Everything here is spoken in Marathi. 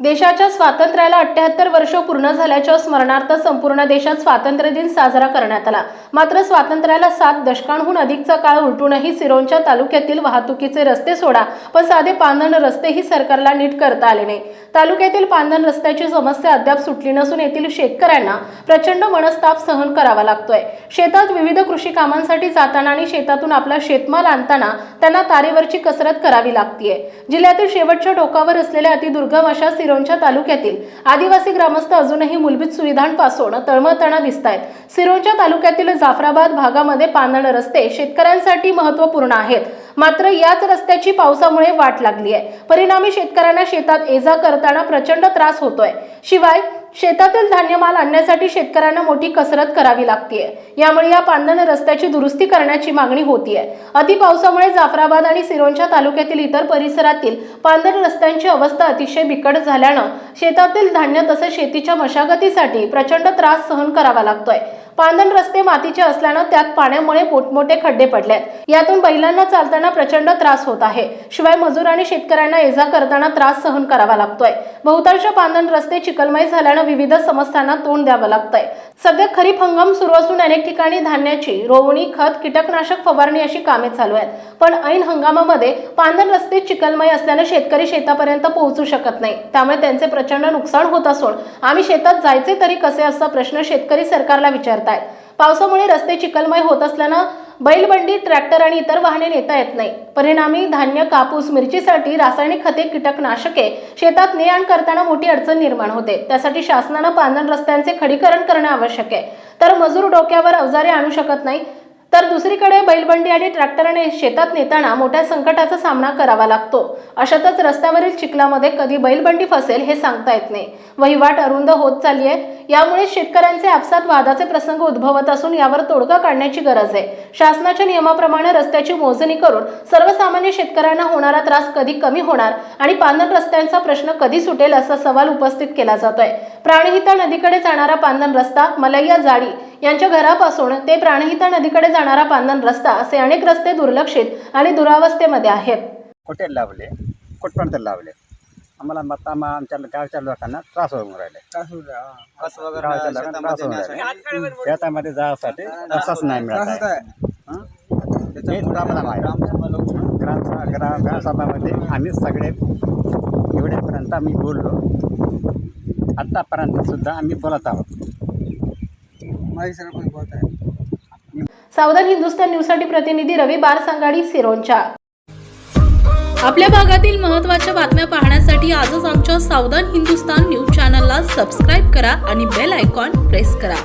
देशाच्या स्वातंत्र्याला अठ्याहत्तर वर्ष पूर्ण झाल्याच्या स्मरणार्थ संपूर्ण देशात स्वातंत्र्य दिन साजरा करण्यात आला. मात्र स्वातंत्र्याला सात दशकांहून अधिकचा काळ उलटूनही सिरोंच्या तालुक्यातील वाहतुकीचे रस्ते सोडा पण साधे पांधन रस्तेही सरकारला नीट करता आले नाही. तालुक्यातील पांधन रस्त्याची समस्या अद्याप सुटली नसून येथील शेतकऱ्यांना प्रचंड मनस्ताप सहन करावा लागतोय. शेतात विविध कृषी कामांसाठी जाताना आणि शेतातून आपला शेतमाल आणताना त्यांना तारेवरची कसरत करावी लागतीये. जिल्ह्यातील शेवटच्या टोकावर असलेल्या अतिदुर्गम अशा सिरोंच्या तालुक्यातील आदिवासी ग्रामस्थ अजूनही मूलभूत सुविधांपासून तळमळताना दिसत आहेत सिरोंच्या तालुक्यातील जाफराबाद भागामध्ये पानड रस्ते शेतकऱ्यांसाठी महत्त्वपूर्ण आहेत. मात्र याच रस्त्याची पावसामुळे वाट लागली आहे. परिणामी शेतकऱ्यांना शेतात ये जा करताना प्रचंड त्रास होतोय. शिवाय शेतातील धान्यमाल आणण्यासाठी शेतकऱ्यांना मोठी कसरत करावी लागतीये. यामुळे या पांदन रस्त्याची दुरुस्ती करण्याची मागणी होतीये. अति पावसामुळे जाफराबाद आणि सिरोंच्या तालुक्यातील इतर परिसरातील पांदन रस्त्यांची अवस्था अतिशय बिकट झाल्यानं शेतातील धान्य तसेच शेतीच्या मशागतीसाठी प्रचंड त्रास सहन करावा लागतोय. पांदण रस्ते मातीचे असल्यानं त्यात पाण्यामुळे मोठमोठे खड्डे पडलेत. यातून बैलांना चालताना प्रचंड त्रास होत आहे. शिवाय मजूर आणि शेतकऱ्यांना ये जा करताना त्रास सहन करावा लागतोय. बहुतांश पांदण रस्ते चिकलमय झाल्यानं विविध समस्यांना तोंड द्यावं लागतंय. सध्या खरीप हंगाम सुरू असून अनेक ठिकाणी धान्याची रोवणी खत कीटकनाशक फवारणी अशी कामे चालू आहेत. पण ऐन हंगामामध्ये पांधन रस्ते चिखलमय असल्यानं शेतकरी शेतापर्यंत पोहोचू शकत नाही. त्यामुळे त्यांचे प्रचंड नुकसान होत असून आम्ही शेतात जायचे तरी कसे असा प्रश्न शेतकरी सरकारला विचारतायत. पावसामुळे रस्ते चिखलमय होत असल्यानं बैलबंडी ट्रॅक्टर आणि इतर वाहने नेता येत नाही. परिणामी धान्य कापूस मिरचीसाठी रासायनिक खते कीटकनाशके शेतात ने आण करताना मोठी अडचण निर्माण होते. त्यासाठी शासनानं पांधन रस्त्यांचे खडीकरण करणे आवश्यक आहे. तर मजूर डोक्यावर अवजारे आणू शकत नाही. तर दुसरीकडे बैलबंडी आणि ट्रॅक्टरने शेतात नेताना मोठ्या संकटाचा सामना करावा लागतो. अशातच रस्त्यावरील चिखलामध्ये कधी बैलबंडी फसेल हे सांगता येत नाही. वहिवाट अरुंद होत चालली आहे यामुळे शेतकऱ्यांचे आपसात वादाचे प्रसंग उद्भवत असून यावर तोडगा काढण्याची गरज आहे. शासनाच्या नियमाप्रमाणे रस्त्याची मोजणी करून सर्वसामान्य शेतकऱ्यांना होणारा त्रास कधी कमी होणार आणि पानन रस्त्यांचा प्रश्न कधी सुटेल असा सवाल उपस्थित केला जातोय. प्राणहिता नदीकडे जाणारा पानन रस्ता मलैया जाडी यांच्या घरापासून ते प्राणहिता नदीकडे जाणारा पांधन रस्ता असे अनेक रस्ते दुर्लक्षित आणि दुरावस्थेमध्ये आहेत. कुठे लावले? कुठपर्यंत लावले? आम्हाला मत आम्हा आमच्या गावच्या लोकांना त्रास होऊन राहिले. कस गावच्या लोकांना त्रास होऊन राहिले. शेतामध्ये जायसाठी रस्ताच नाही मिळत आहे. हं? हे प्रॉब्लेम आहे. ग्राम ग्राम ग्रामसभामध्ये आम्ही सगळे एवढेपर्यंत आम्ही बोललो. आत्तापर्यंत सुद्धा आम्ही बोलत आहोत. सावधान हिंदुस्तान न्यूजसाठी प्रतिनिधी रवी बारसांगाडी सिरोंचा. आपल्या भागातील महत्त्वाच्या बातम्या पाहण्यासाठी आजच आमच्या सावधान हिंदुस्तान न्यूज चॅनलला सबस्क्राईब करा आणि बेल आयकॉन प्रेस करा.